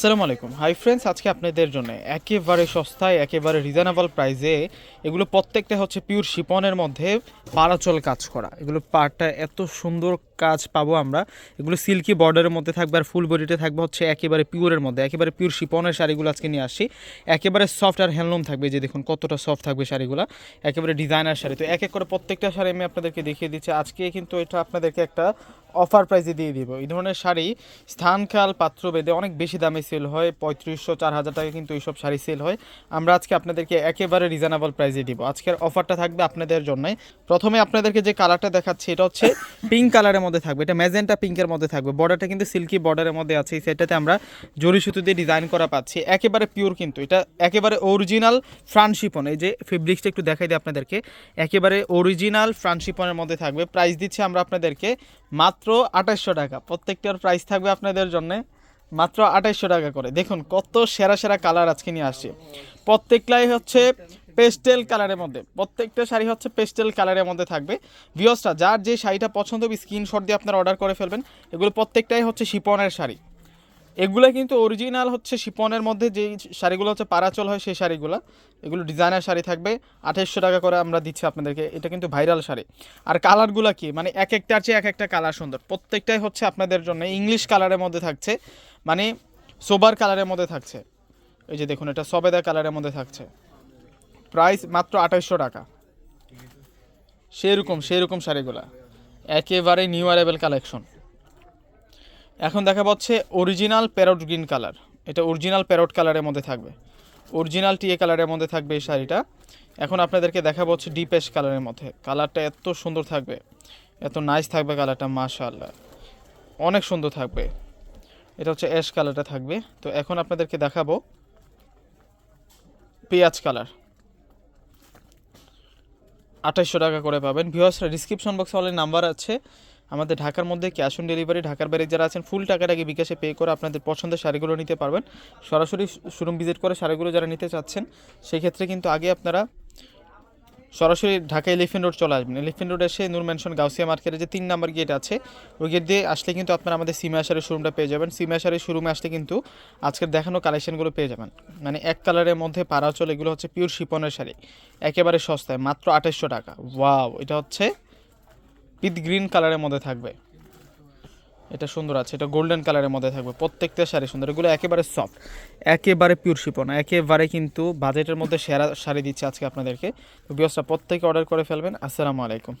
আসসালামু আলাইকুম। Hi friends আজকে আপনাদের জন্য একেবারে সস্তায়, একেবারে রিজনেবল প্রাইসে এগুলো প্রত্যেকটা হচ্ছে পিওর শিপনের মধ্যে পারাচল কাজ করা। এগুলো পাড়টা এত সুন্দর কাজ পাবো আমরা। এগুলো সিল্কি বর্ডারের মধ্যে থাকবে আর ফুল বডিতে থাকবে হচ্ছে একেবারে পিওরের মধ্যে, একেবারে পিওর শিপনের শাড়িগুলো আজকে নিয়ে আসি একেবারে সফট আর হ্যান্ডলুম থাকবে যে দেখুন কতটা সফট থাকবে শাড়িগুলো। একেবারে ডিজাইনার শাড়ি। তো এক এক করে প্রত্যেকটা শাড়ি আমি আপনাদেরকে দেখিয়ে দিচ্ছি। আজকে কিন্তু এটা আপনাদেরকে একটা অফার প্রাইসে দিয়ে দিব। এই ধরনের শাড়ি স্থানকাল পাত্র বেদে অনেক বেশি দামে সেল হয়, পঁয়ত্রিশশো, চার হাজার টাকা কিন্তু এইসব শাড়ি সেল হয়। আমরা আজকে আপনাদেরকে একেবারে রিজনেবল প্রাইসে দিব। আজকের অফারটা থাকবে আপনাদের জন্যই প্রথমে আপনাদেরকে যে কালারটা দেখাচ্ছি, এটা হচ্ছে পিঙ্ক কালারের মধ্যে থাকবে। এটা ম্যাজেন্টা পিঙ্কের মধ্যে থাকবে। বর্ডারটা কিন্তু সিল্কি বর্ডারের মধ্যে আছে। সেটাতে আমরা জরি সুতো দিয়ে ডিজাইন করা পাচ্ছি। একেবারে পিওর কিন্তু। এটা একেবারে অরিজিনাল ফ্রান্ট শিপন এই যে ফেব্রিক্সটা একটু দেখাই দিই আপনাদেরকে। একেবারে অরিজিনাল ফ্রান্ট শিপনের মধ্যে থাকবে। প্রাইস দিচ্ছি আমরা আপনাদেরকে মাত্র আঠাশশো টাকা। প্রত্যেকটার প্রাইস থাকবে আপনাদের জন্য মাত্র আঠাইশশো টাকা করে। দেখুন, কত সেরা সেরা কালার আজকে নিয়ে আসছে। প্রত্যেকটাই হচ্ছে পেস্টেল কালারের মধ্যে। প্রত্যেকটা শাড়ি হচ্ছে পেস্টেল কালারের মধ্যে থাকবে। ভিওসটা যার যে শাড়িটা পছন্দ স্ক্রিনশট দিয়ে আপনারা অর্ডার করে ফেলবেন। এগুলো প্রত্যেকটাই হচ্ছে শিপনের শাড়ি। এগুলো কিন্তু অরিজিনাল হচ্ছে শিপনের মধ্যে যেই শাড়িগুলো হচ্ছে পারাচল হয় সেই শাড়িগুলো। এগুলো ডিজাইনার শাড়ি থাকবে। আঠাইশশো টাকা করে আমরা দিচ্ছি আপনাদেরকে। এটা কিন্তু ভাইরাল শাড়ি। আর কালারগুলো কি? মানে এক একটার চেয়ে এক একটা কালার সুন্দর। প্রত্যেকটাই হচ্ছে আপনাদের জন্য ইংলিশ কালারের মধ্যে থাকছে। মানে সোবার কালারের মধ্যে থাকছে। এই যে দেখুন, এটা সবেদা কালারের মধ্যে থাকছে। প্রাইস মাত্র আঠাইশশো টাকা। সেরকম সেরকম শাড়িগুলা। একেবারে নিউ অ্যারেবেল কালেকশন এখন দেখা পাচ্ছে অরিজিনাল প্যারট গ্রিন কালার এটা অরিজিনাল প্যারট কালারের মধ্যে থাকবে। অরিজিনাল টিএ কালারের মধ্যে থাকবে এই শাড়িটা। এখন আপনাদেরকে দেখাবো হচ্ছে ডিপ অ্যাশ কালারের মধ্যে। কালারটা এত সুন্দর থাকবে। এত নাইস থাকবে কালারটা মাশাআল্লাহ। অনেক সুন্দর থাকবে। এটা হচ্ছে অ্যাশ কালারটা থাকবে। তো এখন আপনাদেরকে দেখাবো পেঁয়াজ কালার আঠাইশশো টাকা করে পাবেন। ভিওসরা ডিসক্রিপশন বক্সে অলরেডি নাম্বার আছে। আমাদের ঢাকার মধ্যে ক্যাশ অন ডেলিভারি ঢাকার বাইরে যারা আছেন ফুল টাকাটাকে বিকাশে পে করে আপনাদের পছন্দের শাড়িগুলো নিতে পারবেন। সরাসরি শোরুম ভিজিট করে শাড়িগুলো যারা নিতে চাচ্ছেন সেই ক্ষেত্রে কিন্তু আগে আপনারা সরাসরি ঢাকা এলিফেন্ট রোড চলে আসবেন। এলিফেন্ট রোড এসে নূর ম্যানশন গাউসিয়া মার্কেটে যে তিন নাম্বার গেট আছে, ওই গেট দিয়ে আসলে কিন্তু আপনারা আমাদের সিমা আশারের শোরুমটা পেয়ে যাবেন। সিমা আশারের শোরুমে আসলে কিন্তু আজকের দেখানো কালেকশনগুলো পেয়ে যাবেন। মানে এক কালারের মধ্যে পারাচল এগুলো হচ্ছে পিওর শিপনের শাড়ি। একেবারে সস্তায়, মাত্র আঠাশশো টাকা। ওয়াও এটা হচ্ছে পিত গ্রিন কালারের মধ্যে থাকবে। এটা সুন্দর আছে, এটা গোল্ডেন কালারের মধ্যে থাকবে। প্রত্যেকটা শাড়ি সুন্দর, এগুলো একেবারে সফট একেবারে পিওর শিপন একেবারে কিন্তু বাজেটের মধ্যে সেরা শাড়ি দিচ্ছে আজকে আপনাদেরকে। বিয়সটা প্রত্যেকে অর্ডার করে ফেলবেন। আসসালামু আলাইকুম।